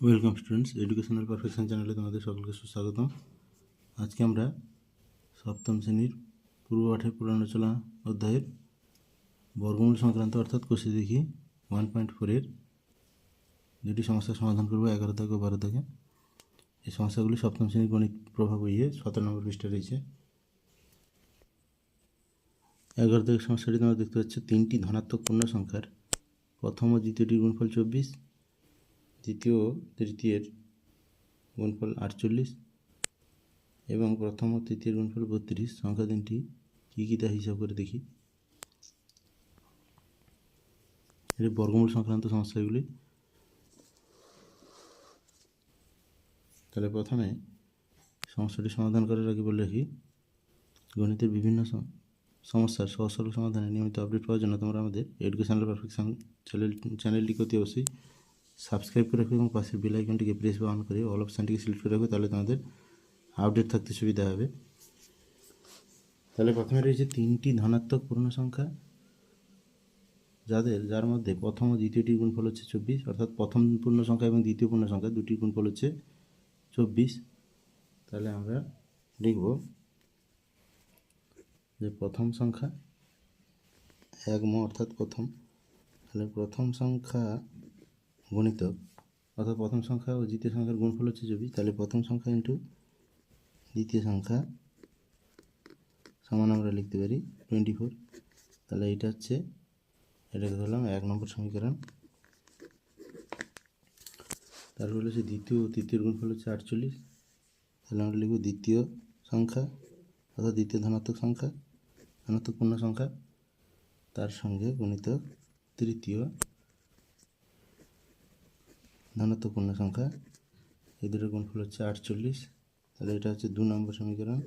Welcome students educational perfection চ্যানেলে তোমাদের সকলকে সুস্বাগতম। আজকে আমরা সপ্তম শ্রেণির পূর্ব পাঠের পুরাণাচলা অধ্যায়ের বর্গমূল সংক্রান্ত অর্থাৎ কোষে দেখি ওয়ান পয়েন্ট ফোরের দুটি সমস্যার সমাধান করব, এগারো থেকে বারো থেকে। এই সমস্যাগুলি সপ্তম শ্রেণির গণিত প্রভাব বইয়ে সতেরো নম্বর পৃষ্ঠা রয়েছে। এগারো থেকে সমস্যাটি তোমরা দেখতে পাচ্ছ, তিনটি ধনাত্মক পূর্ণ সংখ্যার প্রথম ও দ্বিতীয়টির গুণফল চব্বিশ। দ্বিতীয়, তৃতীয়ের গুণফল আটচল্লিশ এবং প্রথম ও তৃতীয় গুণফল বত্রিশ। সংখ্যা তিনটি, কী কী তা হিসাব করে দেখি। এটি বর্গমূল সংক্রান্ত সমস্যাগুলি। তাহলে প্রথমে সমস্যাটি সমাধান করার আগে বলে রাখি, গণিতের বিভিন্ন সমস্যার সহজ সরল সমাধানে নিয়মিত আপডেট পাওয়ার জন্য তোমরা আমাদের এডুকেশনাল পারফেকশন চ্যানেল চ্যানেলটিকে অতি অবশ্যই সাবস্ক্রাইব করে রাখবে এবং পাশের বেল আইকনটিকে প্রেস বা অন করে অল অপশানটিকে সিলেক্ট করে রাখবে তাহলে তোমাদের আপডেট থাকতে সুবিধা হবে। তাহলে প্রথমে রয়েছে তিনটি ধনাত্মক পূর্ণ সংখ্যা। যাদের, যার মধ্যে প্রথম ও দ্বিতীয়টির গুণফল হচ্ছে চব্বিশ, অর্থাৎ প্রথম পূর্ণ সংখ্যা এবং দ্বিতীয় পূর্ণ সংখ্যা দুটির গুণফল হচ্ছে চব্বিশ। তাহলে আমরা লিখব যে প্রথম সংখ্যা এক অর্থাৎ প্রথম। তাহলে প্রথম সংখ্যা গণিতক অর্থাৎ প্রথম সংখ্যা ও দ্বিতীয় সংখ্যার গুণফল হচ্ছে চব্বিশ তাহলে প্রথম সংখ্যা ইন্টু দ্বিতীয় সংখ্যা সমান আমরা লিখতে পারি টোয়েন্টি ফোর তাহলে এটা হচ্ছে, এটাকে ধরলাম এক নম্বর সমীকরণ। তারপর হচ্ছে দ্বিতীয় ও তৃতীয় গুণফল হচ্ছে আটচল্লিশ, তাহলে আমরা লিখব দ্বিতীয় সংখ্যা, অর্থাৎ দ্বিতীয় ধনাত্মক সংখ্যা, ধনাত্মক পূর্ণ সংখ্যা, তার সঙ্গে গণিত তৃতীয়। ধনাত্মক পূর্ণ সংখ্যা। এই দুটোর গুণফল হচ্ছে আটচল্লিশ। তাহলে এটা হচ্ছে দু নম্বর সমীকরণ।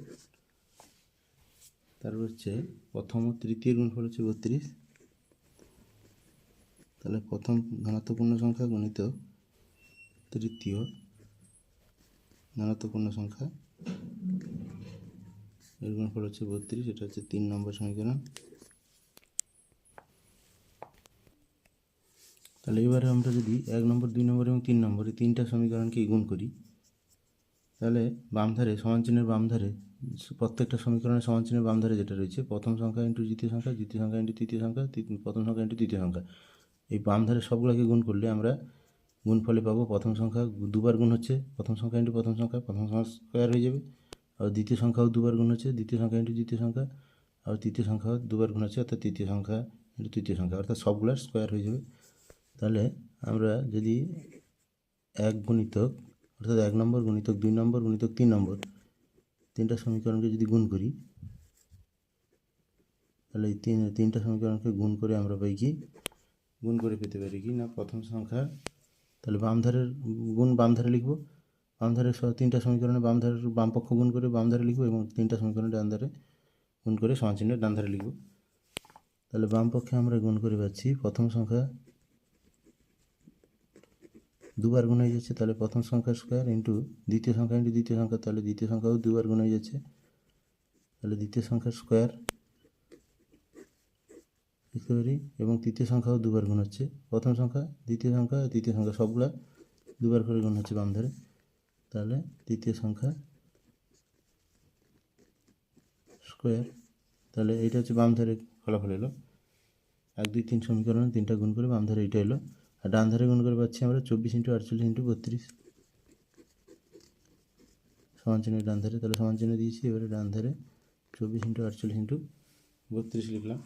তারপর হচ্ছে প্রথম ও তৃতীয় গুণফল হচ্ছে বত্রিশ। তাহলে প্রথম ধনাত্মক পূর্ণ সংখ্যা গণিত তৃতীয় ধনাত্মক পূর্ণ সংখ্যা। এর গুণফল হচ্ছে বত্রিশ। এটা হচ্ছে তিন নম্বর সমীকরণ। তাহলে এবারে আমরা যদি এক নম্বর, দুই নম্বর এবং তিন নম্বর এই তিনটা সমীকরণকে গুণ করি, তাহলে বাম ধারে সমান চিহ্নের বাম ধারে, প্রত্যেকটা সমীকরণের সমান চিহ্নের বাম ধারে যেটা রয়েছে, প্রথম সংখ্যা ইন্টু দ্বিতীয় সংখ্যা দ্বিতীয় সংখ্যা ইন্টু তৃতীয় সংখ্যা প্রথম সংখ্যা ইন্টু তৃতীয় সংখ্যা। এই বাম ধারে সবগুলোকে গুণ করলে আমরা গুণফলে পাবো, প্রথম সংখ্যা দুবার গুণ হচ্ছে, প্রথম সংখ্যা ইন্টু প্রথম সংখ্যা প্রথম সংখ্যা স্কোয়ার হয়ে যাবে আর দ্বিতীয় সংখ্যাও দুবার গুণ হচ্ছে, দ্বিতীয় সংখ্যা ইন্টু দ্বিতীয় সংখ্যা আর তৃতীয় সংখ্যাও দুবার গুণ হচ্ছে, অর্থাৎ তৃতীয় সংখ্যা ইন্টু তৃতীয় সংখ্যা, অর্থাৎ সবগুলার স্কোয়ার হয়ে যাবে। তাহলে আমরা যদি এক গুণিতক, অর্থাৎ এক নম্বর গুণিতক, দুই নম্বর গুণিতক, তিন নম্বর, তিনটা সমীকরণকে যদি গুণ করি, তাহলে এই তিন, তিনটা সমীকরণকে গুণ করে আমরা পাই কি? গুণ করে পেতে পারি কি না? প্রথম সংখ্যা। তাহলে বাম ধারের গুণ বাম ধারে লিখব। বাম ধারের স- তিনটা সমীকরণে বাম ধারের বাম পক্ষ গুণ করে বাম ধারে লিখব এবং তিনটা সমীকরণে ডান ধারে গুণ করে সমান চিহ্নের ডান ধারে লিখব। তাহলে বাম পক্ষে আমরা গুণ করে পাচ্ছি প্রথম সংখ্যা দুবার গুণ হয়ে যাচ্ছে, তাহলে প্রথম সংখ্যা স্কোয়ার ইন্টু দ্বিতীয় সংখ্যা ইন্টু দ্বিতীয় সংখ্যা, তাহলে দ্বিতীয় সংখ্যাও দুবার গুণ হয়ে যাচ্ছে। তাহলে দ্বিতীয় সংখ্যার স্কোয়ার লিখতে পারি, এবং তৃতীয় সংখ্যাও দুবার গুণ হচ্ছে। প্রথম সংখ্যা, দ্বিতীয় সংখ্যা, তৃতীয় সংখ্যা সবগুলা দুবার করে গুণ হচ্ছে বাম ধারে। তাহলে তৃতীয় সংখ্যা স্কোয়ার তাহলে এইটা হচ্ছে বাম ধারে ফলাফল এলো। এক, দুই, তিন সমীকরণ তিনটা গুণ করে বাম ধারে এইটা এলো। আর ডান ধারে গুণ করে পাচ্ছি আমরা চব্বিশ ইন্টু আটচল্লিশ ইন্টু বত্রিশ। সমান চিহ্ন ডান ধারে, তাহলে সমান চিহ্ন দিয়েছি, এবারে ডান ধারে চব্বিশ ইন্টু আটচল্লিশ ইন্টু বত্রিশ লিখলাম।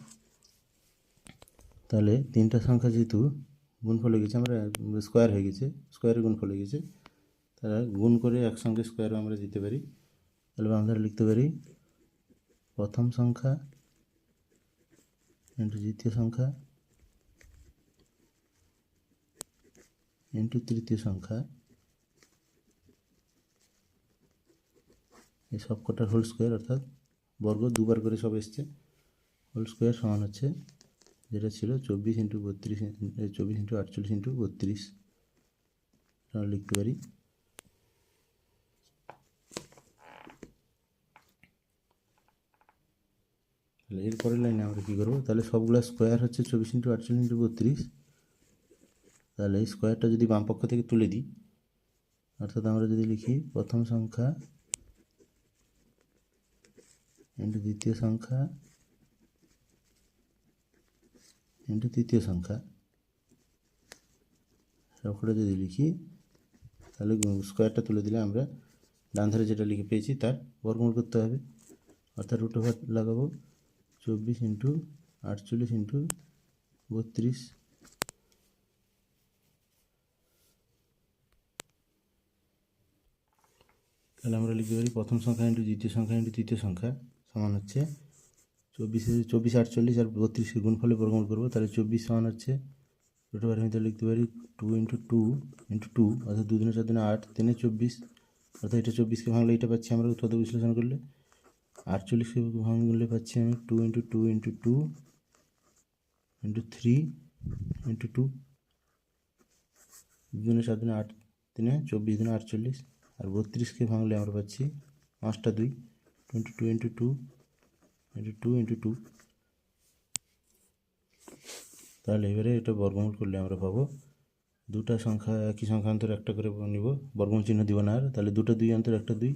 তাহলে তিনটা সংখ্যা যেহেতু গুণফল হয়ে গেছে, আমরা স্কোয়ার হয়ে গেছে স্কোয়ারে গুণফল হয়ে গেছে, তাহলে গুণ করে একসঙ্গে স্কোয়ারও আমরা দিতে পারি। তাহলে বাম ধারে লিখতে পারি, প্রথম সংখ্যা ইন্টু দ্বিতীয় সংখ্যা ইন্টু তৃতীয় সংখ্যা। এই সব কটার হোল স্কোয়ার অর্থাৎ বর্গ দুবার করে সব এসছে হোল স্কোয়ার সমান হচ্ছে যেটা ছিল চব্বিশ ইন্টু বত্রিশ চব্বিশ ইন্টু আটচল্লিশ ইন্টু বত্রিশ। আমরা লিখতে পারি। তাহলে এরপরের লাইনে আমরা কী করব? তাহলে সবগুলো স্কোয়ার হচ্ছে চব্বিশ ইন্টু আটচল্লিশ ইন্টু বত্রিশ। তাহলে স্কোয়ারটা যদি বাম পক্ষ থেকে তুলে দিই, অর্থাৎ আমরা যদি লিখি প্রথম সংখ্যা ইন্টু দ্বিতীয় সংখ্যা ইন্টু তৃতীয় সংখ্যা। সবকটা যদি লিখি, তাহলে স্কোয়ারটা তুলে দিলে আমরা ডান ধারে যেটা লিখে পেয়েছি তার বর্গমূল করতে হবে। অর্থাৎ রুট ওভার লাগাবো? চব্বিশ ইন্টু আটচল্লিশ ইন্টু বত্রিশ। তাহলে আমরা লিখতে পারি প্রথম সংখ্যা ইন্টু দ্বিতীয় সংখ্যা ইন্টু তৃতীয় সংখ্যা সমান হচ্ছে চব্বিশে, চব্বিশ আটচল্লিশ আর বত্রিশের গুণফলে বর্গমূল করব, তাহলে চব্বিশ সমান হচ্ছে ছোটো বার ভিতরে লিখতে পারি two into two into two অর্থাৎ দুদিনে চার দিনে আট, তিনে চব্বিশ, অর্থাৎ এটা চব্বিশকে ভাঙলে এটা পাচ্ছি আমরা উৎপাদ বিশ্লেষণ করলে। আটচল্লিশকে ভাঙলে পাচ্ছি আমি two into two into two into three into two দুদিনে সাত দিনে আট দিনে চব্বিশ দিনে আটচল্লিশ আর বত্রিশকে ভাঙলে আমরা পাচ্ছি পাঁচটা দুই twenty two into two into two into two তাহলে এবারে এটা বর্গমূল করলে আমরা পাবো দুটা সংখ্যা, একই সংখ্যা অন্তর একটা করে নিব, বর্গমূল চিহ্ন দিব না আর, তাহলে দুটো দুই অন্তর একটা দুই।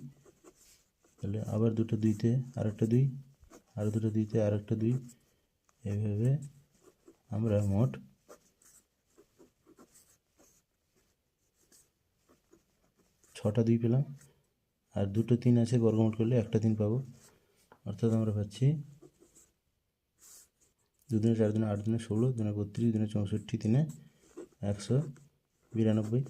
তাহলে আবার দুটো দুইতে আর একটা দুই, আর দুটো দুইতে আর একটা দুই। এইভাবে আমরা মোট ছটা দুই পেলাম। আর দুটো তিন আছে, বর্গমূল করলে একটা তিন পাবো। অর্থাৎ আমরা পাচ্ছি দুদিনে চার দিনে আট দিনে ষোলো, দিনে বত্রিশ, দিনে চৌষট্টি দিনে একশো বিরানব্বই।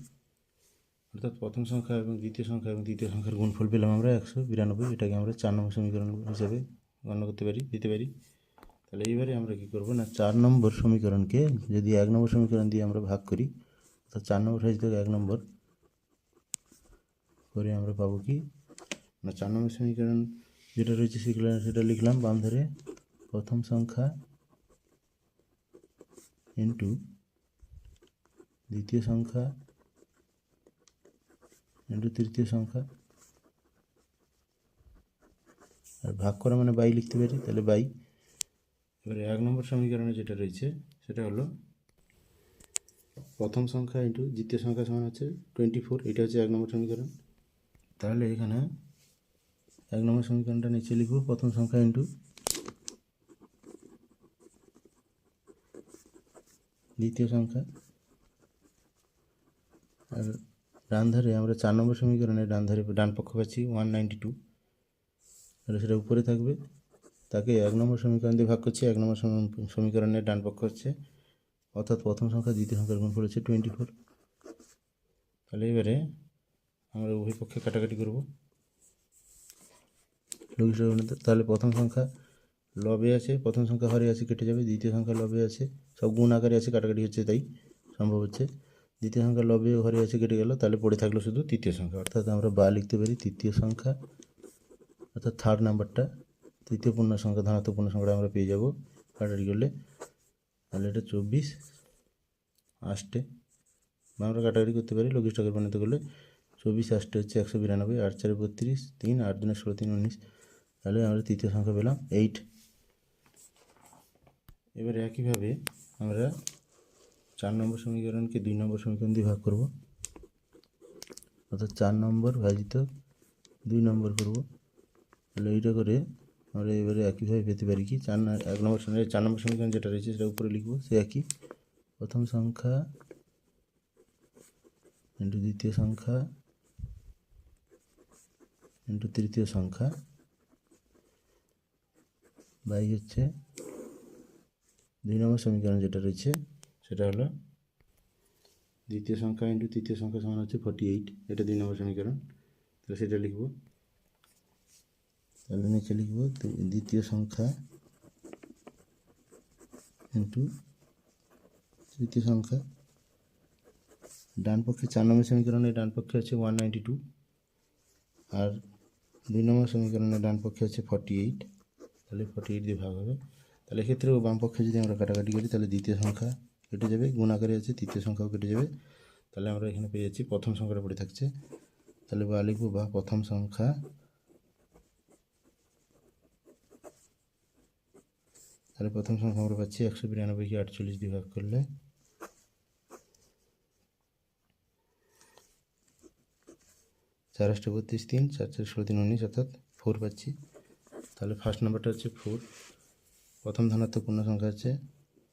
অর্থাৎ প্রথম সংখ্যা এবং দ্বিতীয় সংখ্যা এবং দ্বিতীয় সংখ্যার গুণফল পেলাম আমরা একশো বিরানব্বই। এটাকে আমরা চার নম্বর সমীকরণ হিসাবে গণ্য করতে পারি, দিতে পারি। তাহলে এইবারে আমরা কী করব না, চার নম্বর সমীকরণকে যদি এক নম্বর সমীকরণ দিয়ে আমরা ভাগ করি, অর্থাৎ চার নম্বর সাইজ থেকে এক নম্বর করে আমরা পাবো কি? না চার নম্বর সমীকরণ যেটা রয়েছে সেগুলো সেটা লিখলাম বাম ধারে। প্রথম সংখ্যা ইন্টু দ্বিতীয় সংখ্যা ইন্টু তৃতীয় সংখ্যা। আর ভাগ করা মানে বাই লিখতে পারি, তাহলে বাই। এবারে এক নম্বর সমীকরণে যেটা রয়েছে, সেটা হলো প্রথম সংখ্যা ইন্টু দ্বিতীয় সংখ্যা সমান হচ্ছে টোয়েন্টি ফোর এটা হচ্ছে এক নম্বর সমীকরণ। তাহলে এখানে এক নম্বর সমীকরণটা নিচে লিখব, প্রথম সংখ্যা ইন্টু দ্বিতীয় সংখ্যা। আর ডান ধারে আমরা চার নম্বর সমীকরণে ডান ধারে, ডান পক্ষ পাচ্ছি ওয়ান নাইনটি টু তাহলে সেটা উপরে থাকবে। তাকে এক নম্বর সমীকরণ দিয়ে ভাগ করছি, এক নম্বর সমী- সমীকরণের ডান পক্ষ হচ্ছে, অর্থাৎ প্রথম সংখ্যা, দ্বিতীয় সংখ্যার গুণ হচ্ছে টোয়েন্টি ফোর তাহলে এবারে আমরা উভয় পক্ষে কাটাকাটি করব। লঘিষ্ঠ তাহলে প্রথম সংখ্যা লবে আছে, প্রথম সংখ্যা হরে আছে, কেটে যাবে, দ্বিতীয় সংখ্যা লবে আছে, সব গুণ আকারে আছে, কাটাকাটি হচ্ছে তাই সম্ভব হচ্ছে। দ্বিতীয় সংখ্যা লবে হরে আছে, কেটে গেল, তাহলে পড়ে থাকল শুধু তৃতীয় সংখ্যা, অর্থাৎ আমরা বা লিখতে পারি তৃতীয় সংখ্যা, অর্থাৎ থার্ড নাম্বারটা, তৃতীয় পূর্ণ সংখ্যা, ধনাত্মক পূর্ণ সংখ্যাটা আমরা পেয়ে যাব কাটাকাটি করলে। তাহলে এটা চব্বিশ, আষ্টে আমরা কাটাকাটি করতে পারি লঘিষ্ঠকের পরিণত করলে চব্বিশ আষ্টে হচ্ছে একশো বিরানব্বই, আট চারে বত্রিশ, তিন, আট দিনে ষোলো, তিন, উনিশ। তাহলে আমরা তৃতীয় সংখ্যা পেলাম এইট এবারে একইভাবে আমরা চার নম্বর সমীকরণকে দুই নম্বর সমীকরণ দিয়ে ভাগ করব। অর্থাৎ চার নম্বর ভাজিত দুই নম্বর করব। তাহলে এইটা করে আমরা এবারে একইভাবে পেতে পারি কি? চার এক নম্বর চার নম্বর সমীকরণ যেটা রয়েছে সেটা উপরে লিখব, সে একই। প্রথম সংখ্যা দ্বিতীয় সংখ্যা ইন্টু তৃতীয় সংখ্যা বাই হচ্ছে দুই নম্বর সমীকরণ যেটা রয়েছে, সেটা হলো দ্বিতীয় সংখ্যা ইন্টু তৃতীয় সংখ্যা সমান হচ্ছে ফর্টি এইট এটা দুই নম্বর সমীকরণ। তাহলে সেটা লিখব। তাহলে নিচে লিখব, দ্বিতীয় সংখ্যা ইন্টু তৃতীয় সংখ্যা। ডান পক্ষে চার নম্বর সমীকরণে, ডান পক্ষে হচ্ছে ওয়ান নাইনটি টু আর দুই নম্বর সমীকরণে ডান পক্ষে হচ্ছে ফর্টি এইট তাহলে ফর্টি এইট দিয়ে ভাগ হবে। তাহলে এক্ষেত্রেও বাম পক্ষে যদি আমরা কাটাকাটি করি, তাহলে দ্বিতীয় সংখ্যা কেটে যাবে গুণ আকারে আছে তৃতীয় সংখ্যাও কেটে যাবে। তাহলে আমরা এখানে পেয়ে যাচ্ছি, প্রথম সংখ্যাটা পড়ে থাকছে। তাহলে বা লিখব বা প্রথম সংখ্যা তাহলে প্রথম সংখ্যা আমরা পাচ্ছি একশো বিরানব্বইকে আটচল্লিশ দিয়ে ভাগ করলে চার আটটা বত্রিশ তিন, চার চার ষোলো তিন উনিশ, অর্থাৎ ফোর পাচ্ছি। তাহলে ফার্স্ট নাম্বারটা হচ্ছে ফোর প্রথম ধনাত্মক পূর্ণ সংখ্যা হচ্ছে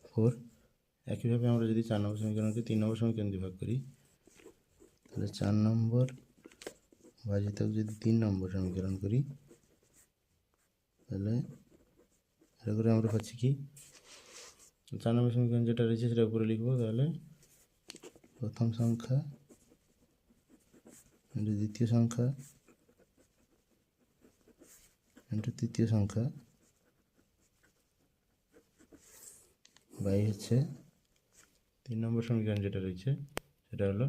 ফোর একইভাবে আমরা যদি চার নম্বর সমীকরণকে তিন নম্বর সমীকরণ দিয়ে ভাগ করি, তাহলে চার নম্বর ভাজিতক যদি তিন নম্বর সমীকরণ করি, তাহলে এটা করে আমরা পাচ্ছি কি? চার নম্বর সমীকরণ যেটা রয়েছে সেটা উপরে লিখব, তাহলে প্রথম সংখ্যা ইন্টু দ্বিতীয় সংখ্যা। ইন্টু তৃতীয় সংখ্যা। বাই হচ্ছে তিন নম্বর সমীকরণ যেটা রয়েছে, সেটা হলো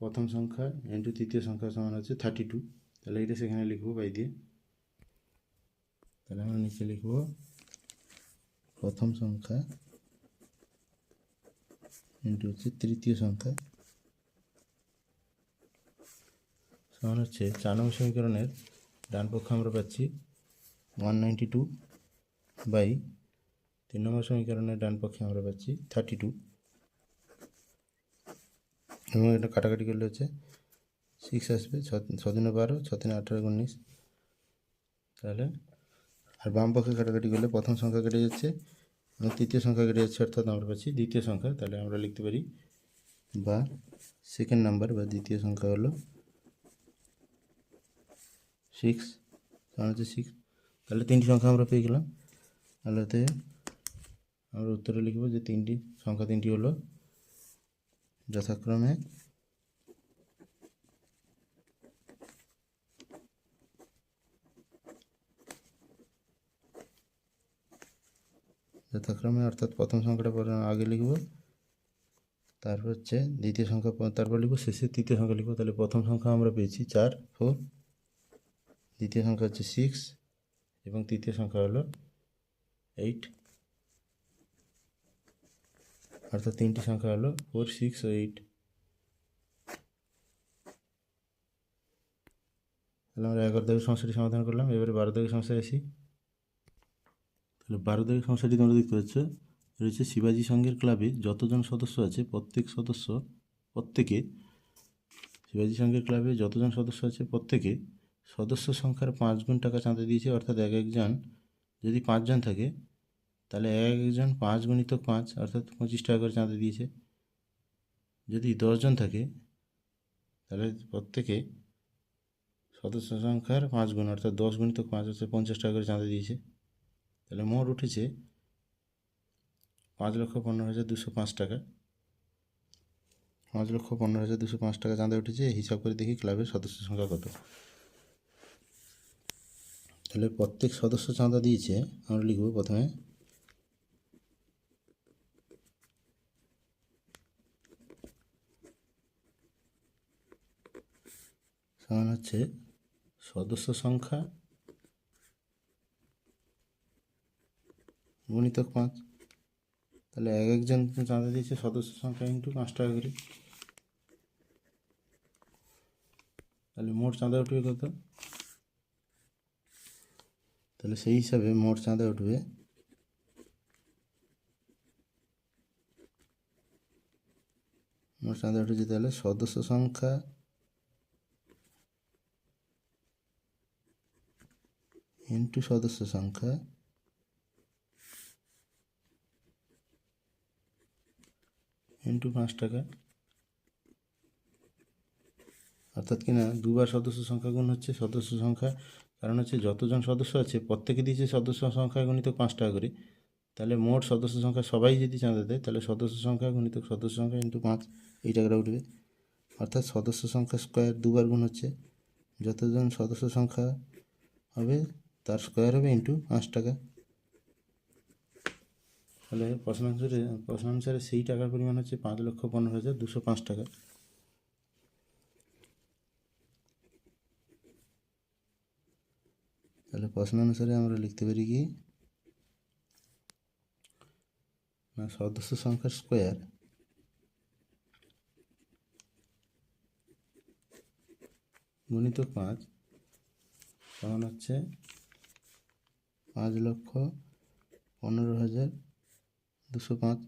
প্রথম সংখ্যা ইন্টু তৃতীয় সংখ্যা সমান হচ্ছে থার্টি টু তাহলে এটা সেখানে লিখব বাই দিয়ে। তাহলে আমরা নিচে লিখব প্রথম সংখ্যা ইন্টু হচ্ছে তৃতীয় সংখ্যা। সমান হচ্ছে চার নম্বর সমীকরণের ডান পক্ষ আমরা পাচ্ছি ওয়ান নাইনটি টু বাই তিন নম্বর সমীকরণের ডান পক্ষে আমরা পাচ্ছি থার্টি টু এবং এটা কাটাকাটি করলে হচ্ছে সিক্স আসবে ছদিনে বারো ছদিনে আঠারো উনিশ। তাহলে আর বাম পক্ষে কাটাকাটি করলে প্রথম সংখ্যা কেটে যাচ্ছে এবং তৃতীয় সংখ্যা কেটে যাচ্ছে, অর্থাৎ আমরা পাচ্ছি দ্বিতীয় সংখ্যা। তাহলে আমরা লিখতে পারি বা সেকেন্ড নাম্বার বা দ্বিতীয় সংখ্যা হলো সিক্স কারণ হচ্ছে সিক্স তাহলে তিনটি সংখ্যা আমরা পেয়ে গেলাম। তাহলে আমরা উত্তরে লিখব যে তিনটি, সংখ্যা তিনটি হলো যথাক্রমে যথাক্রমে, অর্থাৎ প্রথম সংখ্যাটা আগে লিখব, তারপর হচ্ছে দ্বিতীয় সংখ্যা, তারপর লিখব শেষে তৃতীয় সংখ্যা লিখব, তাহলে প্রথম সংখ্যা আমরা পেয়েছি চার ফোর দ্বিতীয় সংখ্যা হচ্ছে সিক্স এবং তৃতীয় সংখ্যা হলো এইট অর্থাৎ তিনটি সংখ্যা হলো ফোর সিক্স ও এইট তাহলে আমরা এগারো দাগের সমস্যাটি সমাধান করলাম, এবারে বারো দাগের সমস্যায় আসি। তাহলে বারো দাগের সমস্যাটি তোমরা দেখতে পাচ্ছ, রয়েছে শিবাজি সংঘের ক্লাবে যতজন সদস্য আছে, প্রত্যেক সদস্য, প্রত্যেকে, শিবাজি সংঘের ক্লাবে যতজন সদস্য আছে, প্রত্যেকে সদস্য সংখ্যার পাঁচ গুণ টাকা চাঁদা দিয়েছে, অর্থাৎ এক একজন যদি পাঁচজন থাকে, তাহলে এক একজন পাঁচ গুণিত পাঁচ, অর্থাৎ পঁচিশ টাকা করে চাঁদা দিয়েছে। যদি দশজন থাকে, তাহলে প্রত্যেকে সদস্য সংখ্যার পাঁচ গুণ, অর্থাৎ দশ গুণিত পাঁচ হচ্ছে পঞ্চাশ টাকা করে চাঁদা দিয়েছে। তাহলে মোট উঠেছে পাঁচ লক্ষ পনেরো হাজার দুশো পাঁচ টাকা। পাঁচ লক্ষ পনেরো হাজার দুশো পাঁচ টাকা চাঁদা উঠেছে, হিসাব করে দেখি ক্লাবের সদস্য সংখ্যা কত। তাহলে প্রত্যেক সদস্য চাঁদা দিয়েছে, আমরা লিখব প্রথমে। সমান হচ্ছে সদস্য সংখ্যা গুণিতক পাঁচ। তাহলে এক একজন চাঁদা দিয়েছে, সদস্য সংখ্যা ইন্টু পাঁচ টাকা করে। তাহলে মোট চাঁদা উঠবে কত? তাহলে সেই হিসাবে মোট চাঁদা উঠবে। মোট চাঁদা উঠেছে তাহলে সদস্য সংখ্যা ইন্টু সদস্য সংখ্যা ইন্টু পাঁচ টাকা। অর্থাৎ কিনা দুবার সদস্য সংখ্যা গুণ হচ্ছে, সদস্য সংখ্যা কারণ হচ্ছে যতজন সদস্য আছে প্রত্যেকে দিয়েছে সদস্য সংখ্যা গণিত পাঁচ টাকা করে, তাহলে মোট সদস্য সংখ্যা সবাই যদি চাঁদা দেয়, তাহলে সদস্য সংখ্যা গণিত সদস্য সংখ্যা ইন্টু পাঁচ, এই টাকাটা উঠবে। অর্থাৎ সদস্য সংখ্যা স্কোয়ার দুবার গুণ হচ্ছে, যতজন সদস্য সংখ্যা হবে, তার স্কোয়ার হবে ইন্টু পাঁচ টাকা। তাহলে প্রশ্নানুসারে প্রশ্নানুসারে সেই টাকার পরিমাণ হচ্ছে পাঁচ লক্ষ পনেরো হাজার দুশো পাঁচ টাকা। তাহলে প্রশ্ন অনুসারে আমরা লিখতে পারি কি? না, সদস্য সংখ্যার স্কোয়ার গুণিত পাঁচ, সমান হচ্ছে পাঁচ লক্ষ পনেরো হাজার দুশো পাঁচ।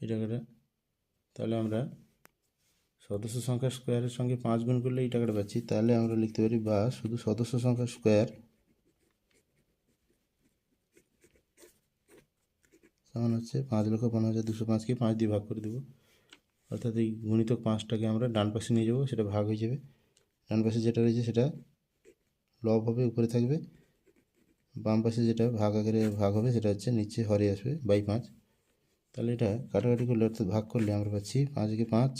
টাকাটা তাহলে আমরা সদস্য সংখ্যা স্কোয়ারের সঙ্গে পাঁচ গুণ করলে এই টাকাটা পাচ্ছি, তাহলে আমরা লিখতে পারি বা শুধু সদস্য সংখ্যা স্কোয়ার সমান হচ্ছে পাঁচ লক্ষ পনেরো হাজার দুশো পাঁচকে পাঁচ দিয়ে ভাগ করে দেবো। অর্থাৎ এই গুণিতক পাঁচটাকে আমরা ডান পাশে নিয়ে যাব, সেটা ভাগ হয়ে যাবে। ডান পাশে যেটা রয়েছে সেটা লব হবে, উপরে থাকবে। বাম পাশে যেটা ভাগ আকারে ভাগ হবে, সেটা হচ্ছে নিচে হরে আসবে, বাই পাঁচ। তাহলে এটা কাটাকাটি করলে, অর্থাৎ ভাগ করলে আমরা পাচ্ছি পাঁচকে পাঁচ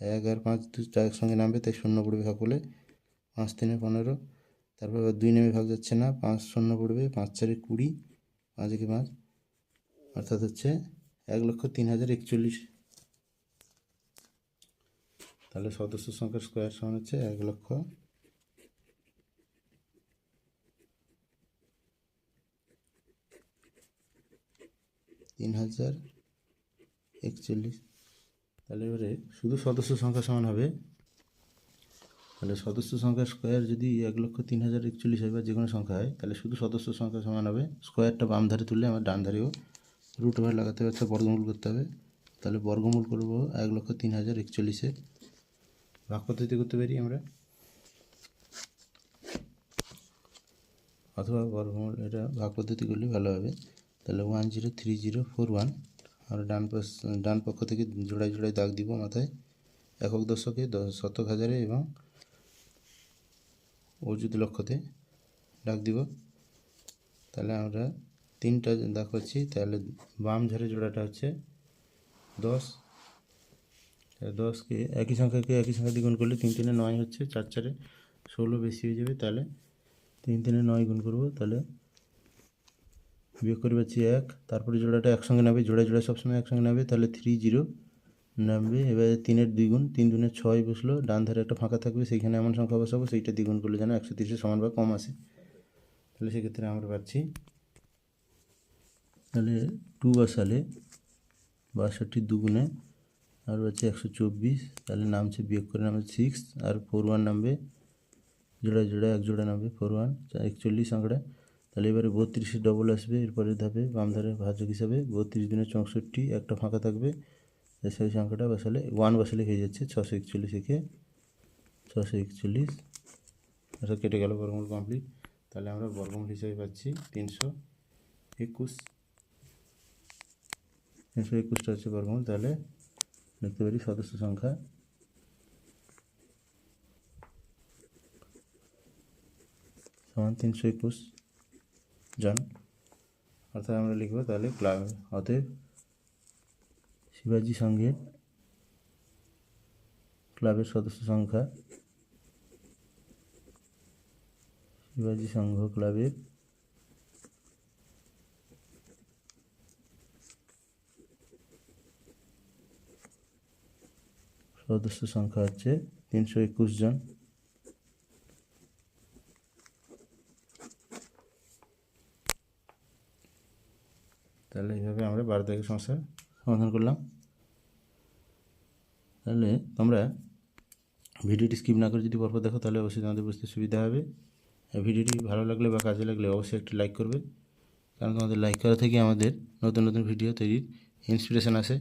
এক আর পাঁচ দুটা একসঙ্গে নামবে, তাই শূন্য পড়বে করলে পাঁচ তিনে পনেরো, তারপর দুই নেমে ভাগ যাচ্ছে না, পাঁচ শূন্য পড়বে, পাঁচ চারে কুড়ি, পাঁচ একে পাঁচ, অর্থাৎ হচ্ছে এক লক্ষ তিন হাজার একচল্লিশ। তাহলে সদস্য সংখ্যার স্কোয়ার সমান হচ্ছে এক লক্ষ তিন হাজার একচল্লিশ। তাহলে এবারে শুধু সদস্য সংখ্যা সমান হবে। তাহলে সদস্য সংখ্যার স্কোয়ার যদি এক লক্ষ তিন হাজার একচল্লিশ হয় বা যে কোনো সংখ্যা হয়, তাহলে শুধু সদস্য সংখ্যা সমান হবে। স্কোয়ারটা বাম ধারে তুললে আমার ডান ধারেও রুট ওভার লাগাতে হবে, অর্থাৎ বর্গমূল করতে হবে। তাহলে বর্গমূল করব এক লক্ষ তিন হাজার একচল্লিশে। ভাগ পদ্ধতি করতে পারি আমরা। অথবা বর্গমূল, এটা ভাগ পদ্ধতি করলে ভালো হবে। তাহলে one zero three zero four one আমরা ডান ডান পক্ষ থেকে জোড়ায় জোড়ায় দাগ দিব মাথায়। একক দশকে দশ শতক হাজারে এবং অযুত লক্ষ্যতে ডাক দিব। তাহলে আমরা তিনটা দাগ পাচ্ছি, তাহলে বাম ঝাড়ে জোড়াটা হচ্ছে দশ। দশকে একই সংখ্যাকে একই সংখ্যা দ্বিগুণ করলে তিন তিনে নয় হচ্ছে চার চারে ষোলো বেশি হয়ে যাবে, তাহলে তিন তিনে নয় গুণ করব, তাহলে বিয়োগ করে পাচ্ছি এক, তারপরে জোড়াটা একসঙ্গে নেবে, জোড়া জোড়া সবসময় একসঙ্গে নেবে, তাহলে থ্রি জিরো নামবে এবারে তিনের দ্বিগুণ, তিন দুনে ছয় বসল, ডান ধারে একটা ফাঁকা থাকবে, সেইখানে এমন সংখ্যা বসাবো, সেইটা দ্বিগুণ করলে যেন একশো তিরিশের সমান বা কম আসে। তাহলে সেক্ষেত্রে আমরা পাচ্ছি, তাহলে টু বসালে বাষট্টি দুগুণে, আর হচ্ছে একশো চব্বিশ, তাহলে নামছে বিয়োগ করে নামবে সিক্স আর ফোর ওয়ান নামবে জোড়া জোড়া এক জোড়া নামবে ফোর ওয়ান একচল্লিশ আঁকড়া তাহলে এবারে বত্রিশে ডবল আসবে, এরপরে ধাপে বাম ধারে ভাজক হিসাবে বত্রিশ দিনে চৌষট্টি, একটা ফাঁকা থাকবে। সেই সংখ্যাটা বসালে ওয়ান বসালে হয়ে যাচ্ছে ছশো একচল্লিশ একে ছশো একচল্লিশ। আচ্ছা কেটে গেল বর্গমূল কমপ্লিট তাহলে আমরা বর্গমূল হিসেবে পাচ্ছি তিনশো একুশ। তিনশো একুশটা হচ্ছে বর্গমূল, তাহলে লিখতে পারি সদস্য সংখ্যা। সমান তিনশো একুশ। জন। অর্থাৎ আমরা লিখব তাহলে ক্লাব অতএব শিবাজি সংঘের ক্লাবের সদস্য সংখ্যা শিবাজি সংঘ ক্লাবের সদস্য সংখ্যা হচ্ছে তিনশো একুশ জন তাহলে এইভাবে আমরা বারো তারিখের সমস্যার সমাধান করলাম। তাহলে তোমরা ভিডিওটি স্কিপ না করে যদি পরপর দেখো, তাহলে অবশ্যই তোমাদের বুঝতে সুবিধা হবে। ভিডিওটি ভালো লাগলে বা কাজে লাগলে অবশ্যই একটি লাইক করবে। কারণ তোমাদের লাইক করা থেকে আমাদের নতুন নতুন ভিডিও তৈরির ইন্সপিরেশান আসে।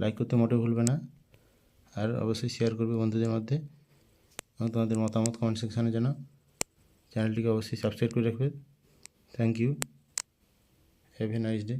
লাইক করতে মোটেও ভুলবে না। আর অবশ্যই শেয়ার করবে বন্ধুদের মধ্যে এবং তোমাদের মতামত কমেন্ট সেকশানে জানাও। চ্যানেলটিকে অবশ্যই সাবস্ক্রাইব করে রাখবে। Thank you have a nice day